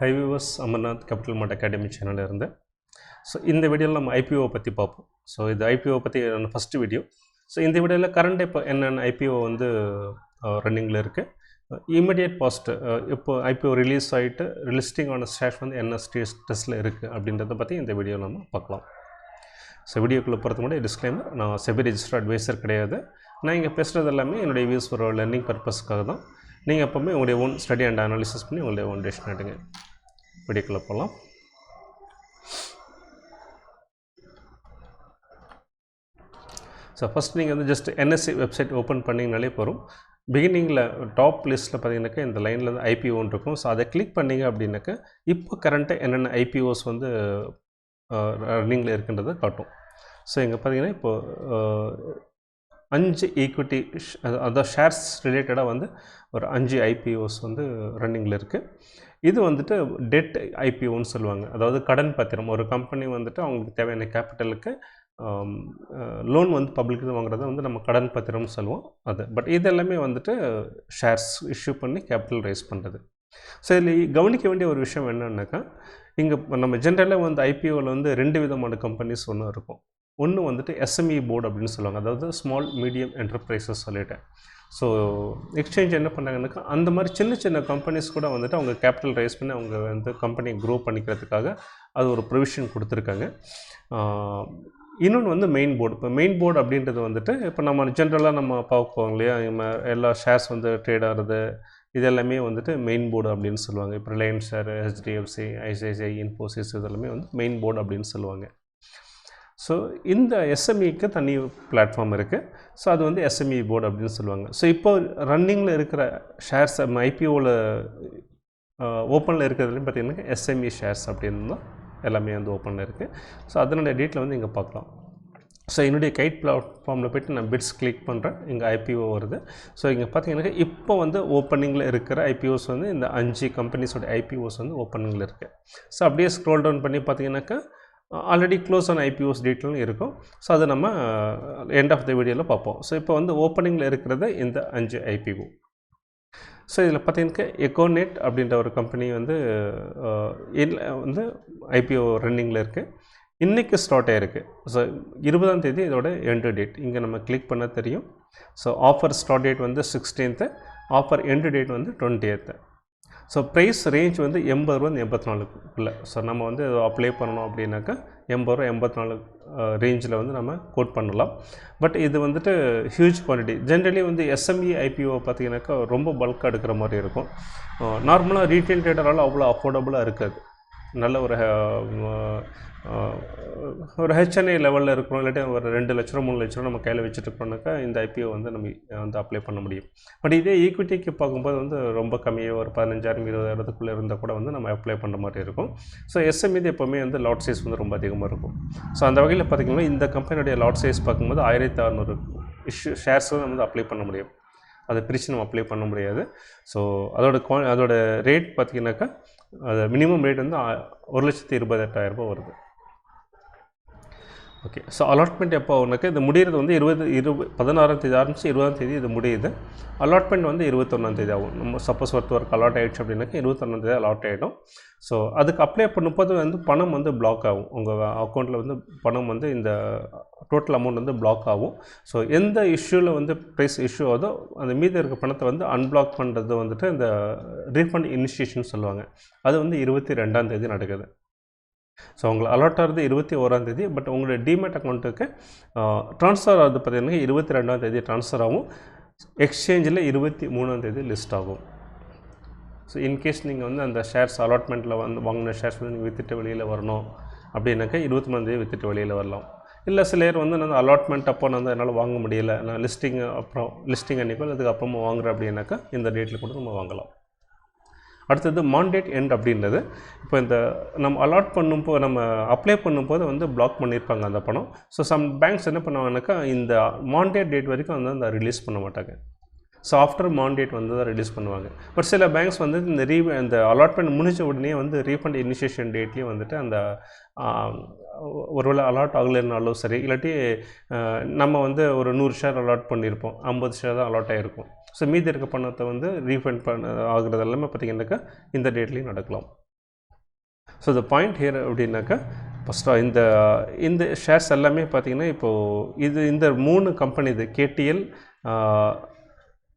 Hi Amarnath capital mart academy சேனலில் இருந்து. So இந்த வீடியோவில் நம்ம ஐபிஓ பற்றி பார்ப்போம். ஸோ இது ஐபிஓ பற்றி ஃபஸ்ட்டு வீடியோ ஸோ இந்த வீடியோவில் கரண்ட் இப்போ என்னென்ன ஐபிஓ வந்து ரன்னிங்கில் இருக்குது இமிடியேட் பாஸ்ட் இப்போ ஐபிஓ ரிலீஸ் ஆகிட்டு லிஸ்டிங் ஆன ஸ்டேஷ் வந்து என்ன ஸ்டேட்டஸில் இருக்குது அப்படின்றத பற்றி இந்த வீடியோ நம்ம பார்க்கலாம். ஸோ வீடியோக்குள்ளே போகிறதுக்கு முன்னாடி டிஸ்க்ளைமர் நான் செபி ரெஜிஸ்டர் அட்வைசர் கிடையாது. நான் இங்கே பேசுகிறது எல்லாமே என்னுடைய வியூஸ் ஒரு லேர்னிங் பர்பஸ்க்காக தான். நீங்கள் எப்போவுமே உங்களுடைய ஓன் ஸ்டடி அண்ட் அனாலிசிஸ் பண்ணி உங்களுடைய ஓன் டெசிஷன் எடுங்க. வீடியோக்குள்ளே போகலாம் ஸோ ஃபஸ்ட் நீங்கள் வந்து ஜஸ்ட் என்எஸ்சி வெப்சைட் ஓப்பன் பண்ணிங்கனாலே போகிறோம் பிகினிங்கில் டாப் லிஸ்ட்டில் பார்த்தீங்கன்னாக்கா இந்த லைனில் வந்து ஐபிஓன்னு இருக்கும். ஸோ அதை கிளிக் பண்ணிங்க அப்படின்னாக்கா இப்போ கரண்ட்டாக என்னென்ன ஐபிஓஸ் வந்து ரன்னிங்கில் இருக்குன்றதை காட்டும். ஸோ இங்கே பார்த்தீங்கன்னா இப்போது அஞ்சு ஈக்விட்டி அதாவது ஷேர்ஸ் ரிலேட்டடாக வந்து ஒரு அஞ்சு ஐபிஓஸ் வந்து ரன்னிங்கில் இருக்குது இது வந்துட்டு டெட் ஐபிஓன்னு சொல்லுவாங்க. அதாவது கடன் பத்திரம். ஒரு கம்பெனி வந்துட்டு அவங்களுக்கு தேவையான கேபிட்டலுக்கு லோன் வந்து பப்ளிக் வாங்குறத வந்து நம்ம கடன் பத்திரம்னு சொல்லுவோம் அது. பட் இது எல்லாமே வந்துட்டு ஷேர்ஸ் இஷ்யூ பண்ணி கேபிட்டல் ரைஸ் பண்ணுறது ஸோ இதில் கவனிக்க வேண்டிய ஒரு விஷயம் என்னன்னாக்கா இங்கே நம்ம ஜென்ரலாக வந்து ஐபிஓவில் வந்து ரெண்டு விதமான கம்பெனிஸ் ஒன்று இருக்கும். ஒன்று வந்துட்டு எஸ்எம்இ போர்டு அப்படின்னு சொல்லுவாங்க. அதாவது ஸ்மால் மீடியம் என்டர்பிரைசஸ் சொல்லிவிட்டேன் ஸோ எக்ஸ்சேஞ்ச் என்ன பண்ணாங்கன்னாக்கா அந்த மாதிரி சின்ன சின்ன கம்பெனிஸ் கூட வந்துட்டு அவங்க கேபிட்டல் ரைஸ் பண்ணி அவங்க வந்து கம்பெனியை க்ரோ பண்ணிக்கிறதுக்காக அது ஒரு ப்ரொவிஷன் கொடுத்துருக்காங்க. இன்னொன்று வந்து மெயின் போர்டு இப்போ மெயின் போர்டு அப்படின்றது வந்துட்டு இப்போ நம்ம ஜென்ரலாக நம்ம பார்ப்போம் இல்லையா? எல்லா ஷேர்ஸ் வந்து ட்ரேட் ஆகிறது இது எல்லாமே வந்துட்டு மெயின் போர்டு அப்படின்னு சொல்லுவாங்க. இப்போ ரிலையன்ஸ் ஷேர் ஹெச்டிஎஃப்சி ஐசிஐசிஐ இன்ஃபோசிஸ் இதெல்லாமே வந்து மெயின் போர்டு அப்படின்னு சொல்லுவாங்க. ஸோ இந்த எஸ்எம்இக்கு தனி பிளாட்ஃபார்ம் இருக்குது ஸோ அது வந்து எஸ்எம்இ போர்டு அப்படின்னு சொல்லுவாங்க. ஸோ இப்போ ரன்னிங்கில் இருக்கிற ஷேர்ஸ் ஐபிஓவில் ஓப்பனில் இருக்கிறதுலையும் பார்த்திங்கன்னா எஸ்எம்இ ஷேர்ஸ் அப்படின்னு தான் எல்லாமே வந்து ஓப்பனில் இருக்குது ஸோ அதனுடைய டேட்டில் வந்து இங்கே பார்க்கலாம். ஸோ என்னுடைய கைட் பிளாட்ஃபார்மில் போய்ட்டு நான் பிட்ஸ் கிளிக் பண்ணுறேன் இங்கே ஐபிஓ வருது. ஸோ இங்கே பார்த்தீங்கன்னா இப்போ வந்து ஓப்பனிங்கில் இருக்கிற ஐபிஓஸ் வந்து இந்த அஞ்சு கம்பெனிஸோட ஐபிஓஸ் வந்து ஓப்பனிங்கில் இருக்குது ஸோ அப்படியே ஸ்க்ரோல் டவுன் பண்ணி பார்த்தீங்கன்னாக்கா ஆல்ரெடி க்ளோஸ் ஆன ஐபிஓஸ் டீட்டெயிலும் இருக்கும். ஸோ அதை நம்ம எண்ட் ஆஃப் த வீடியோவில் பார்ப்போம். ஸோ இப்போ வந்து ஓப்பனிங்கில் இருக்கிறது இந்த அஞ்சு ஐபிஓ ஸோ இதில் பார்த்தீங்கன்னா எக்கோநெட் அப்படின்ற ஒரு கம்பெனி வந்து uh, வந்து ஐபிஓ ரன்னிங்கில் இருக்குது இன்றைக்கி ஸ்டார்ட் ஆகிருக்கு ஸோ இருபதாம் தேதி இதோட எண்டு டேட் இங்கே நம்ம கிளிக் பண்ண தெரியும். ஸோ ஆஃபர் ஸ்டார்ட் டேட் வந்து சிக்ஸ்டீன்த்து ஆஃபர் எண்டு டேட் வந்து twenty eighth so price range வந்து எண்பது ரூபா எண்பத்தி நாலுக்குள்ளே. ஸோ நம்ம வந்து அப்ளை பண்ணணும் அப்படின்னாக்கா எண்பது ரூபா எண்பத்தி நாலு ரேஞ்சில் வந்து நம்ம கோட் பண்ணலாம். பட் இது வந்துட்டு ஹியூஜ் குவான்டிட்டி ஜென்ரலி வந்து எஸ்எம்இ ஐபிஓ பார்த்தீங்கன்னாக்கா ரொம்ப பல்காக எடுக்கிற மாதிரி இருக்கும். நார்மலாக ரீட்டைல் ட்ரேடரால் அவ்வளோ அஃபோர்டபுளாக இருக்காது. நல்ல ஒரு ஒரு ஹெச்என்ஐ லெவலில் இருக்கிறோம் இல்லாட்டி ஒரு ரெண்டு லட்ச ரூபா மூணு லட்ச ரூபா நம்ம கையில் வச்சுட்டு இந்த ஐபிஓ வந்து நம்ம வந்து அப்ளை பண்ண முடியும். பட் இதே ஈக்விட்டிக்கு பார்க்கும்போது வந்து ரொம்ப கம்மியாக ஒரு பதினஞ்சாயிரம் இருபதாயிரத்துக்குள்ளே இருந்தால் கூட வந்து நம்ம அப்ளை பண்ணுற மாதிரி இருக்கும். ஸோ எஸ்எம் இது எப்போவுமே வந்து லாட் சைஸ் வந்து ரொம்ப அதிகமாக இருக்கும். ஸோ அந்த வகையில் பார்த்திங்கன்னா இந்த கம்பெனியுடைய லாட் சைஸ் பார்க்கும்போது ஆயிரத்தி அறநூறு இஷ்யூ ஷேர்ஸ் வந்து நம்ம அப்ளை பண்ண முடியும். அதை பிரித்து நம்ம அப்ளை பண்ண முடியாது. ஸோ அதோட குவா அதோட ரேட் பார்த்திங்கனாக்கா அது மினிமம் ரேட் வந்து ஒரு லட்சத்தி இருபத்தெட்டாயிரரூபா வருது. ஓகே ஸோ அலாட்மெண்ட் எப்போ உனக்கு? இது முடிகிறது வந்து இருபது இருபது பதினாறாம் தேதி ஆரம்பித்து இருபதாம் தேதி இது முடியுது. அலாட்மெண்ட் வந்து இருபத்தொன்னாம் தேதி ஆகும். நம்ம சப்போஸ் ஒருத்த ஒர்க் அலாட் ஆகிடுச்சு அப்படின்னாக்கா இருபத்தொன்னாம் தேதி அலாட் ஆகிடும் ஸோ அதுக்கு அப்ளை பண்ணும்போது வந்து பணம் வந்து பிளாக் ஆகும். உங்கள் அக்கௌண்ட்டில் வந்து பணம் வந்து இந்த டோட்டல் அமௌண்ட் வந்து பிளாக் ஆகும். ஸோ எந்த இஷ்யூவில் வந்து ப்ரைஸ் இஷ்யூ ஆகுதோ அந்த மீதி இருக்க பணத்தை வந்து அன்பிளாக் பண்ணுறது வந்துட்டு இந்த ரீஃபண்ட் இனிஷியேஷன் சொல்லுவாங்க. அது வந்து இருபத்தி ரெண்டாம் தேதி நடக்குது. ஸோ உங்களை அலாட் ஆகிறது இருபத்தி ஓராந்தேதி பட் உங்களுடைய டிமேட் அக்கௌண்ட்டுக்கு ட்ரான்ஸ்ஃபர் ஆகிறது பார்த்தீங்கன்னா இருபத்தி ரெண்டாம் தேதி ட்ரான்ஸ்ஃபர் ஆகும். எக்ஸ்சேஞ்சில் இருபத்தி மூணாம் தேதி லிஸ்ட் ஆகும். ஸோ இன்கேஸ் நீங்கள் வந்து அந்த ஷேர்ஸ் அலாட்மெண்ட்டில் வந்து வாங்கின ஷேர்ஸ் வந்து நீங்கள் விற்றுட்டு வெளியில் வரணும் அப்படின்னாக்கா இருபத்தி மூணாந்தேதி வித்துட்டு வெளியில் வரலாம். இல்லை சில பேர் வந்து நான் அலாட்மெண்ட் அப்போ நான் வந்து என்னால் வாங்க முடியல. நான் லிஸ்டிங் அப்புறம் லிஸ்டிங் அன்றைக்கோ அதுக்கப்புறமா வாங்குறேன் அப்படின்னாக்கா இந்த டேட்டில் கூட நம்ம வாங்கலாம். அடுத்தது மாண்டேட் எண்ட் அப்படின்றது. இப்போ இந்த நம்ம அலாட் பண்ணும்போது நம்ம அப்ளை பண்ணும்போது வந்து பிளாக் பண்ணியிருப்பாங்க அந்த பணம். ஸோ சம் பேங்க்ஸ் என்ன பண்ணுவாங்கனாக்கா இந்த மாண்டேட் டேட் வரைக்கும் வந்து அந்த ரிலீஸ் பண்ண மாட்டாங்க. ஸோ ஆஃப்டர் மாண்டேட் வந்து தான் ரிலீஸ் பண்ணுவாங்க. பட் சில பேங்க்ஸ் வந்து இந்த ரீ இந்த அலாட்மெண்ட் முடிஞ்ச உடனே வந்து ரீஃபண்ட் இனிஷியேஷன் டேட்லேயும் வந்துட்டு அந்த ஒருவேளை அலாட் ஆகலைனாலும் சரி இல்லாட்டி நம்ம வந்து ஒரு நூறு ஷேர் அலாட் பண்ணியிருப்போம் ஐம்பது ஷேர் தான் அலாட் ஆகிருக்கும் ஸோ மீதி இருக்க பணத்தை வந்து ரீஃபண்ட் பண்ண ஆகுறது எல்லாமே பார்த்திங்கனாக்கா இந்த டேட்லேயும் நடக்கலாம். ஸோ த பாயிண்ட் ஹியர் அப்படின்னாக்கா ஃபஸ்ட்டாக இந்த இந்த ஷேர்ஸ் எல்லாமே பார்த்தீங்கன்னா இப்போது இது இந்த மூணு கம்பெனி இது கேடிஎல்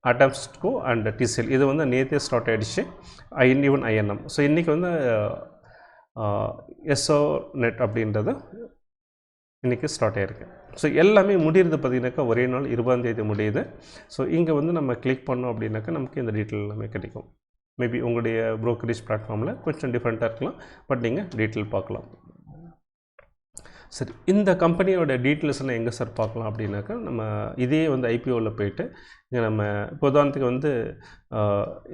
அடாம்ஸ்கோ அண்ட் டிசிஎல் இது வந்து நேற்றே ஸ்டார்ட் ஆகிடுச்சு ஐஎன் ஈவன் ஐஎன்எம் ஸோ இன்றைக்கி வந்து எஸ்ஓ நெட் அப்படின்றது இன்றைக்கி ஸ்டார்ட் ஆகிருக்கு ஸோ எல்லாமே முடியுறது பார்த்திங்கனாக்கா ஒரே நாள் இருபதாந்தேதி முடியுது. ஸோ இங்கே வந்து நம்ம கிளிக் பண்ணோம் அப்படின்னாக்கா நமக்கு இந்த டீட்டெயில் எல்லாமே கிடைக்கும். மேபி உங்களுடைய ப்ரோக்கரேஜ் பிளாட்ஃபார்மில் கொஞ்சம் டிஃப்ரெண்ட்டாக இருக்கலாம். பட் நீங்கள் டீட்டெயில் பார்க்கலாம். சரி இந்த கம்பெனியோட டீட்டெயில்ஸ்லாம் எங்கே சார் பார்க்கலாம் அப்படின்னாக்கா நம்ம இதே வந்து ஐபிஓவில் போயிட்டு இங்கே நம்ம இப்போ உதாரணத்துக்கு வந்து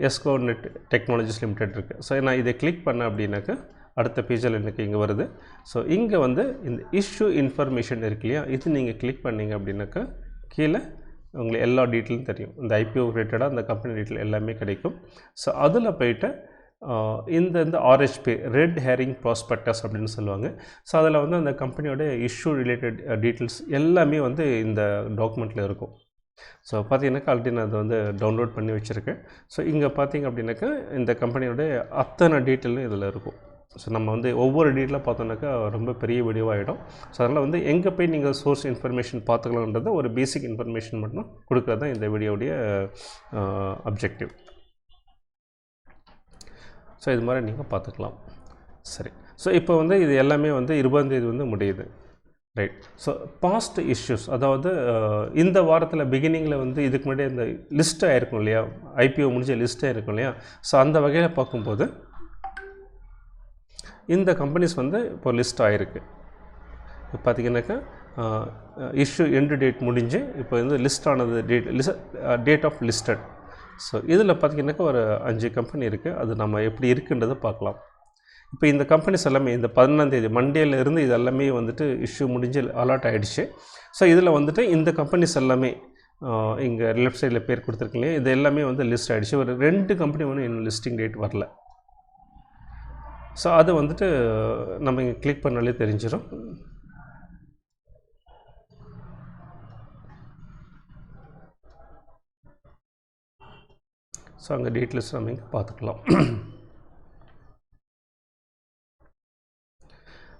எஸ்கோ நெட் டெக்னாலஜிஸ் லிமிடெட் இருக்குது ஸோ நான் இதை கிளிக் பண்ணேன் அப்படின்னாக்கா அடுத்த பேஜில் எனக்கு இங்கே வருது. ஸோ இங்கே வந்து இந்த இஷ்யூ இன்ஃபர்மேஷன் இருக்கு இல்லையா? இது நீங்கள் கிளிக் பண்ணீங்க அப்படின்னாக்கா கீழே உங்களுக்கு எல்லா டீட்டெயிலும் தெரியும். இந்த ஐபிஓ ரிலேட்டடாக அந்த கம்பெனி டீட்டெயில் எல்லாமே கிடைக்கும். ஸோ அதில் போயிட்டு இந்த இந்த ஆர்ஹெச்பி ரெட் ஹேரிங் ப்ராஸ்பெக்டஸ் அப்படின்னு சொல்லுவாங்க. ஸோ அதில் வந்து அந்த கம்பெனியோட இஷ்யூ ரிலேட்டட் டீட்டெயில்ஸ் எல்லாமே வந்து இந்த டாக்குமெண்ட்டில் இருக்கும். ஸோ பார்த்தீங்கன்னாக்கா ஆல்ரெடி நான் அதை வந்து டவுன்லோட் பண்ணி வச்சுருக்கேன். ஸோ இங்கே பார்த்தீங்க அப்படின்னாக்கா இந்த கம்பெனியோட அத்தனை டீட்டெயிலும் இதில் இருக்கும். ஸோ நம்ம வந்து ஒவ்வொரு டீட்டெயிலாக பார்த்தோன்னாக்கா ரொம்ப பெரிய வீடியோவாகிடும் ஸோ அதனால் வந்து எங்கே போய் நீங்கள் சோர்ஸ் இன்ஃபர்மேஷன் பார்த்துக்கலான்றது ஒரு பேசிக் இன்ஃபர்மேஷன் மட்டும் கொடுக்குறது தான் இந்த வீடியோடைய அப்ஜெக்டிவ் ஸோ இது மாதிரி நீங்கள் பார்த்துக்கலாம். சரி. ஸோ இப்போ வந்து இது எல்லாமே வந்து இருபதாந்தேதி வந்து முடியுது. ரைட் ஸோ பாஸ்ட் இஷ்யூஸ் அதாவது இந்த வாரத்தில் பிகினிங்கில் வந்து இதுக்கு முன்னாடி இந்த லிஸ்ட்டாக இருக்கும் இல்லையா? ஐபிஓ முடிஞ்ச லிஸ்ட்டாக இருக்கும் இல்லையா? ஸோ அந்த வகையில் பார்க்கும்போது இந்த கம்பெனிஸ் வந்து இப்போ லிஸ்ட் ஆகிருக்கு இப்போ பார்த்தீங்கன்னாக்கா இஷ்யூ எண்டு டேட் முடிஞ்சு இப்போ வந்து லிஸ்ட் ஆனது date list date of listed so இதில் பார்த்தீங்கன்னாக்கா ஒரு அஞ்சு கம்பெனி இருக்குது அது நம்ம எப்படி இருக்குன்றதை பார்க்கலாம். இப்போ இந்த கம்பெனிஸ் எல்லாமே இந்த பதினொன்றாந்தேதி மண்டேலேருந்து இது எல்லாமே வந்துட்டு இஷ்யூ முடிஞ்சு அலாட் ஆகிடுச்சு ஸோ இதில் வந்துட்டு இந்த கம்பெனிஸ் எல்லாமே இங்கே லெஃப்ட் சைடில் பேர் கொடுத்துருக்கீங்க இது எல்லாமே வந்து லிஸ்ட் ஆகிடுச்சு ஒரு ரெண்டு கம்பெனி வந்து இன்னும் லிஸ்டிங் டேட் வரல. ஸோ அது வந்துட்டு நம்ம இங்கே கிளிக் பண்ணாலே தெரிஞ்சிடும் ஸோ அங்கே டீட்டெயில்ஸ் நம்ம இங்கே பார்த்துக்கலாம்.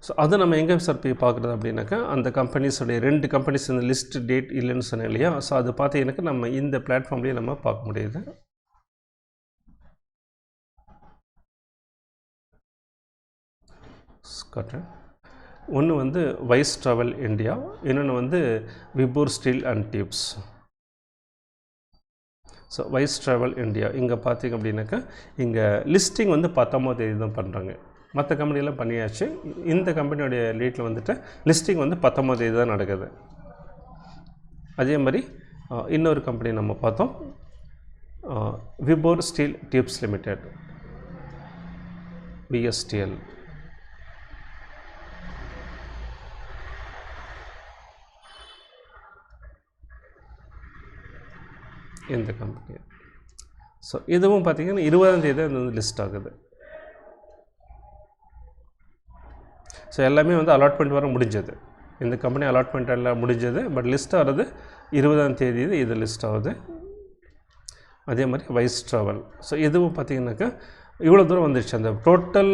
ஸோ அது நம்ம எங்கே சார் போய் பார்க்குறது அப்படின்னாக்கா அந்த கம்பெனிஸோடைய ரெண்டு கம்பெனிஸ் இந்த லிஸ்ட் டேட் இல்லைன்னு சொன்னேன் இல்லையா? ஸோ அது பார்த்தீங்கன்னாக்கா நம்ம இந்த பிளாட்ஃபார்ம்லேயே நம்ம பார்க்க முடியுது. காட்டுறேன். ஒன்று வந்து வைஸ் ட்ராவல் இந்தியா இன்னொன்று வந்து Vibhor steel and tubes so wise travel India இங்கே பார்த்தீங்க அப்படின்னாக்கா இங்கே லிஸ்டிங் வந்து பத்தொம்போது தேதி தான் பண்ணுறாங்க மற்ற கம்பெனியெல்லாம் பண்ணியாச்சு. இந்த கம்பெனியோடைய லீட்டில் வந்துட்டு லிஸ்டிங் வந்து பத்தொம்போது தேதி தான் நடக்குது. அதே மாதிரி இன்னொரு கம்பெனி நம்ம பார்த்தோம். Vibhor steel tubes limited VSTL இந்த கம்பெனி ஸோ இதுவும் பார்த்தீங்கன்னா இருபதாம் தேதி அது வந்து லிஸ்ட் ஆகுது. ஸோ எல்லாமே வந்து அலாட்மெண்ட் வர முடிஞ்சது. இந்த கம்பெனி அலாட்மெண்ட் எல்லாம் முடிஞ்சது பட் லிஸ்ட் ஆகிறது இருபதாம் தேதி இது லிஸ்ட் ஆகுது. அதே மாதிரி வைஸ் ட்ராவல் ஸோ இதுவும் பார்த்தீங்கன்னாக்கா இவ்வளோ தூரம் வந்துருச்சு. அந்த டோட்டல்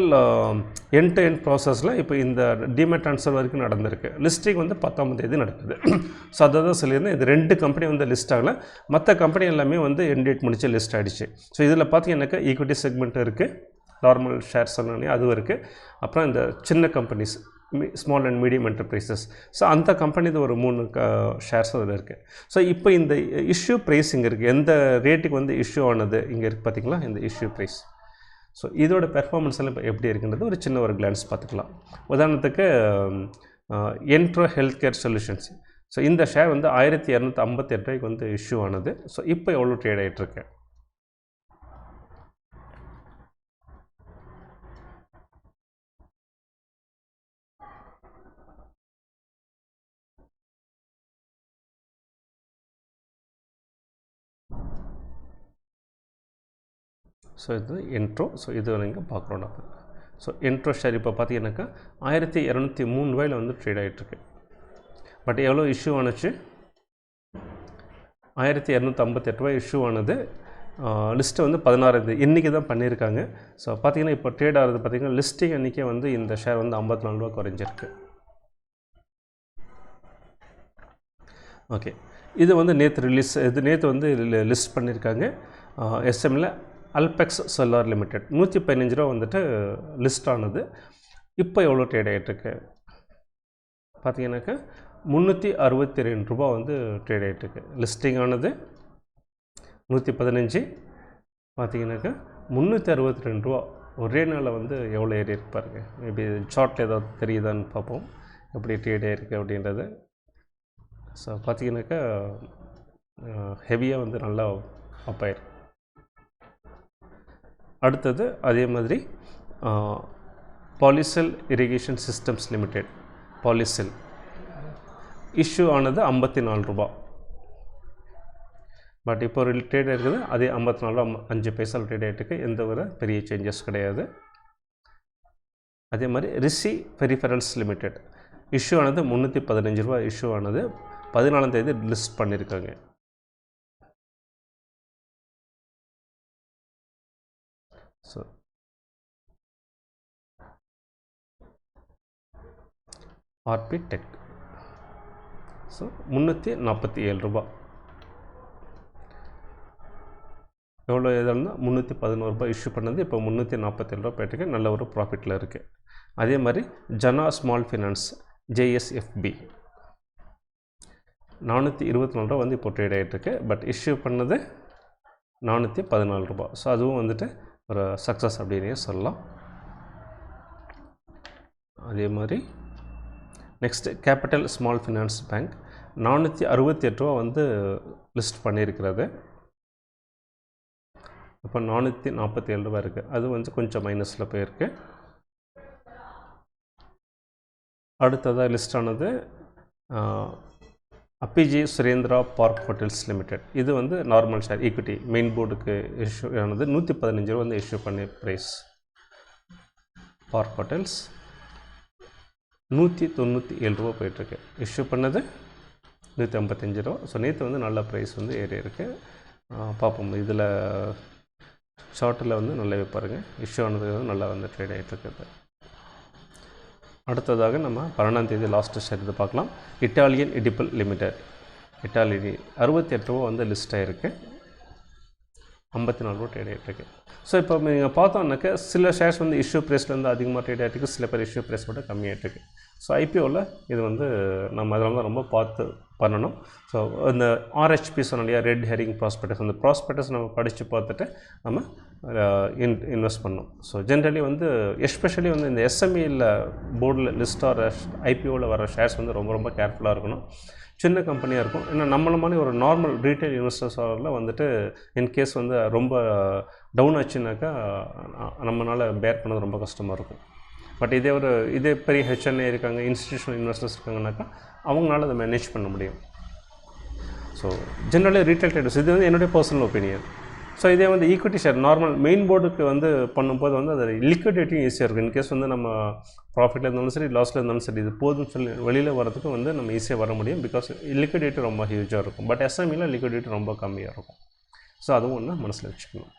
என் டு என் ப்ராசஸில் இப்போ இந்த டிமேட் ட்ரான்ஸ்ஃபர் வரைக்கும் நடந்திருக்கு. லிஸ்டிங் வந்து பத்தாம் தேதி நடக்குது. ஸோ அதை தான் சொல்லியிருந்தேன். இது ரெண்டு கம்பெனி வந்து லிஸ்ட் ஆகலை. மற்ற கம்பெனி எல்லாமே வந்து என் டேட் முடிச்சு லிஸ்ட் ஆகிடுச்சு ஸோ இதில் பார்த்தீங்கன்னாக்கா ஈக்விட்டி செக்மெண்ட் இருக்குது நார்மல் ஷேர்ஸ் சொன்னே அதுவும் இருக்குது அப்புறம் இந்த சின்ன companies small and medium enterprises so அந்த கம்பெனிது ஒரு மூணு க ஷேர்ஸ் அதில் இருக்குது ஸோ இப்போ இந்த இஷ்யூ ப்ரைஸ் இங்கே இருக்குது எந்த ரேட்டுக்கு வந்து இஷ்யூ ஆனது? இங்கே இருக்குது பார்த்தீங்களா இந்த இஷ்யூ ப்ரைஸ் ஸோ இதோட பெர்ஃபார்மன்ஸ் எல்லாம் இப்போ எப்படி இருக்குன்றது ஒரு சின்ன ஒரு கிளான்ஸ் பார்த்துக்கலாம். உதாரணத்துக்கு Entero health care solutions so இந்த ஷேர் வந்து ஆயிரத்தி இரநூத்தி ஐம்பத்தி எட்டு ரூபாய்க்கு வந்து இஷ்யூ ஆனது. ஸோ இப்போ எவ்வளோ ட்ரேட் ஆகிட்டுருக்கு ஸோ இது இன்ட்ரோ ஸோ இது நீங்கள் பார்க்குறோம் நம்ம ஸோ இன்ட்ரோ ஷேர் இப்போ பார்த்தீங்கன்னாக்கா ஆயிரத்தி இரநூத்தி மூணு ரூபாயில் வந்து ட்ரேட் ஆகிட்டுருக்கு பட் எவ்வளோ இஷ்யூ ஆனுச்சு? ஆயிரத்தி இரநூத்தி ஐம்பத்தெட்டு ரூபாய் இஷ்யூ ஆனது லிஸ்ட்டை வந்து பதினாறாந்தேதி இன்றைக்கி தான் பண்ணியிருக்காங்க. ஸோ பார்த்தீங்கன்னா இப்போ ட்ரேட் ஆகிறது பார்த்தீங்கன்னா லிஸ்டிங் அன்றைக்கே வந்து இந்த ஷேர் வந்து ஐம்பத்தி நாலு ரூபா குறைஞ்சிருக்கு. ஓகே இது வந்து நேற்று ரிலீஸ் இது நேற்று வந்து லிஸ்ட் பண்ணியிருக்காங்க. எஸ்எம்மில் அல்பெக்ஸ் செல்லார் லிமிடெட் நூற்றி பதினஞ்சு ரூபா வந்துட்டு லிஸ்ட் ஆனது. இப்போ எவ்வளோ ட்ரேட் ஆகிட்டுருக்கு பார்த்தீங்கன்னாக்கா முந்நூற்றி அறுபத்தி ரெண்டு ரூபா வந்து ட்ரேட் ஆகிட்டுருக்கு லிஸ்டிங் ஆனது நூற்றி பதினஞ்சு பார்த்தீங்கன்னாக்கா முந்நூற்றி அறுபத்தி ரெண்டு ரூபா ஒரே நாளில் வந்து எவ்வளோ ஏறி இருப்பாருங்க மேபி சார்ட்டில் ஏதாவது தெரியுதான்னு பார்ப்போம். எப்படி ட்ரேட் ஆகிருக்கு அப்படின்றது. ஸோ பார்த்தீங்கன்னாக்கா ஹெவியாக வந்து நல்லா அப் ஆயிருக்கு. அடுத்தது அதே மாதிரி Polysil irrigation systems limited Polysil issue ஆனது ஐம்பத்தி நாலு ரூபா. பட் இப்போ ஒரு இருக்குது அதே ஐம்பத்தி நாலு ரூபா அஞ்சு பைசா ட்ரேட் ஆகிட்டுருக்கு எந்த ஒரு பெரிய சேஞ்சஸ் கிடையாது. அதே மாதிரி ரிஷி பெரிஃபரல்ஸ் லிமிடெட் இஷ்யூ ஆனது முந்நூற்றி பதினஞ்சு ரூபா. இஷ்யூ ஆனது பதினாலாம் தேதி லிஸ்ட் பண்ணியிருக்காங்க. ஸோ ஆர்பி டெக் ஸோ முந்நூற்றி நாற்பத்தி ஏழு ரூபா. எவ்வளோ எதுனா முந்நூற்றி பதினோரு ரூபாய் இஷ்யூ பண்ணது இப்போ முந்நூற்றி நாற்பத்தேழு ரூபா போயிட்டுருக்கு. நல்ல ஒரு ப்ராஃபிட்டில் இருக்குது அதே மாதிரி ஜனா ஸ்மால் ஃபினான்ஸ் ஜேஎஸ்எஃப்பி நானூற்றி இருபத்தி நாலு ரூபா வந்து இப்போ ட்ரேட் ஆகிட்டுருக்கு பட் இஷ்யூ பண்ணது நானூற்றி பதினாலு ரூபா. ஸோ அதுவும் வந்துட்டு ஒரு சக்ஸஸ் அப்படின்னே சொல்லலாம். அதே மாதிரி next capital small finance bank நானூற்றி அறுபத்தி எட்டு ரூபா வந்து லிஸ்ட் பண்ணியிருக்கிறது. இப்போ நானூற்றி நாற்பத்தி ஏழு ரூபா இருக்குது அது வந்து கொஞ்சம் மைனஸில் போயிருக்கு. அடுத்ததாக லிஸ்ட் ஆனது Apeejay Surendra park hotels limited. இது வந்து நார்மல் ஷேர் ஈக்விட்டி. மெயின் போர்டுக்கு இஷ்யூ ஆனது நூற்றி பதினஞ்சு ரூபா வந்து இஷ்யூ பண்ணி ப்ரைஸ் பார்க் ஹோட்டல்ஸ் நூற்றி தொண்ணூற்றி ஏழு ரூபா போயிட்டுருக்கு. இஷ்யூ பண்ணது நூற்றி ஐம்பத்தஞ்சு ரூபா ஸோ நேற்று வந்து நல்ல ப்ரைஸ் வந்து ஏறி இருக்குது பார்ப்போம். இதில் ஷார்ட்டில் வந்து நல்லாவே பாருங்கள் இஷ்யூ ஆனது வந்து நல்லா வந்து ட்ரேட் ஆகிட்டு இருக்குது அடுத்ததாக நம்ம பன்னெண்டாம் தேதி லாஸ்ட்டு ஷேர் இது பார்க்கலாம். இட்டாலியன் இடிப்பல் லிமிடெட் இட்டாலி அறுபத்தி எட்டு ரூபா வந்து லிஸ்ட் ஆகிருக்கு ஐம்பத்தி நாலு ரூபா ட்ரேட் ஆகிட்டுருக்கு ஸோ இப்போ நீங்கள் பார்த்தோம்னாக்க சில ஷேர்ஸ் வந்து இஷ்யூ ப்ரைஸ்லேருந்து அதிகமாக ட்ரேட் ஆகிட்டு சில பேர் இஷ்யூ ப்ரைஸ் மட்டும் கம்மியாகிட்டுருக்கு ஸோ ஐபிஓவில் இது வந்து நம்ம அதெல்லாம் தான் ரொம்ப பார்த்து பண்ணணும். ஸோ இந்த ஆர்ஹெச்பி சொன்ன இல்லையா ரெட் ஹெரிங் ப்ராஸ்பெக்டஸ் அந்த ப்ராஸ்பெக்டஸ் நம்ம படித்து பார்த்துட்டு நம்ம இன் இன்வெஸ்ட் பண்ணோம் ஸோ ஜென்ரலி வந்து எஸ்பெஷலி வந்து இந்த எஸ்எம்இயில் போர்டில் லிஸ்ட் ஆகிற ஐபிஓவில் வர ஷேர்ஸ் வந்து ரொம்ப ரொம்ப கேர்ஃபுல்லாக இருக்கணும். சின்ன கம்பெனியாக இருக்கும். ஏன்னா நம்மள மாதிரி ஒரு நார்மல் ரீட்டைல் இன்வெஸ்டர்ஸால் வந்துட்டு இன்கேஸ் வந்து ரொம்ப டவுன் ஆச்சுனாக்கா நம்மளால் பேர் பண்ணது ரொம்ப கஷ்டமாக இருக்கும். பட் இதே ஒரு இதே பெரிய ஹெச்என்ஏ இருக்காங்க இன்ஸ்டியூஷனல் இன்வெஸ்டர்ஸ் இருக்காங்கனாக்கா அவங்களால அதை மேனேஜ் பண்ண முடியும். ஸோ ஜென்ரலி ரீட்டைல் ட்ரேடர்ஸ் இது வந்து என்னுடைய பர்சனல் ஒப்பீனியன் ஸோ இதே வந்து ஈக்விட்டி ஷேர் நார்மல் மெயின் போர்டுக்கு வந்து பண்ணும்போது வந்து அது லிக்விடேட்டிங் ஈஸியாக இருக்கும். இன்கேஸ் வந்து நம்ம ப்ராஃபிட்டில் இருந்தாலும் சரி லாஸில் இருந்தாலும் சரி இது போதும்னு சொல்லி வெளியில் வரதுக்கு வந்து நம்ம ஈஸியாக வர முடியும் பிகாஸ் லிக்விடேட்டி ரொம்ப ஹியூஜாக இருக்கும். பட் எஸ்எம்இயில் லிக்விடேட்டி ரொம்ப கம்மியாக இருக்கும். ஸோ அதுவும் ஒன்று மனசில் வச்சுக்கணும்.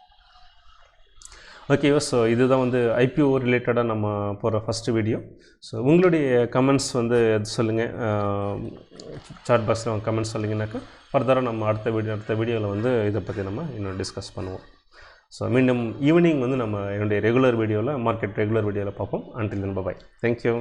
ஓகேவா ஸோ இதுதான் வந்து ஐபிஓ ரிலேட்டடாக நம்ம போகிற ஃபஸ்ட்டு வீடியோ ஸோ உங்களுடைய கமெண்ட்ஸ் வந்து எது சொல்லுங்கள் சாட் பாக்ஸில் கமெண்ட்ஸ் சொல்லிங்கனாக்கா ஃபர்தராக நம்ம அடுத்த வீடியோ அடுத்த வீடியோவில் வந்து இதை பற்றி நம்ம இன்னும் டிஸ்கஸ் பண்ணுவோம். ஸோ மீண்டும் ஈவினிங் வந்து நம்ம என்னுடைய ரெகுலர் வீடியோவில் மார்க்கெட் ரெகுலர் வீடியோவில் பார்ப்போம். Until bye thank you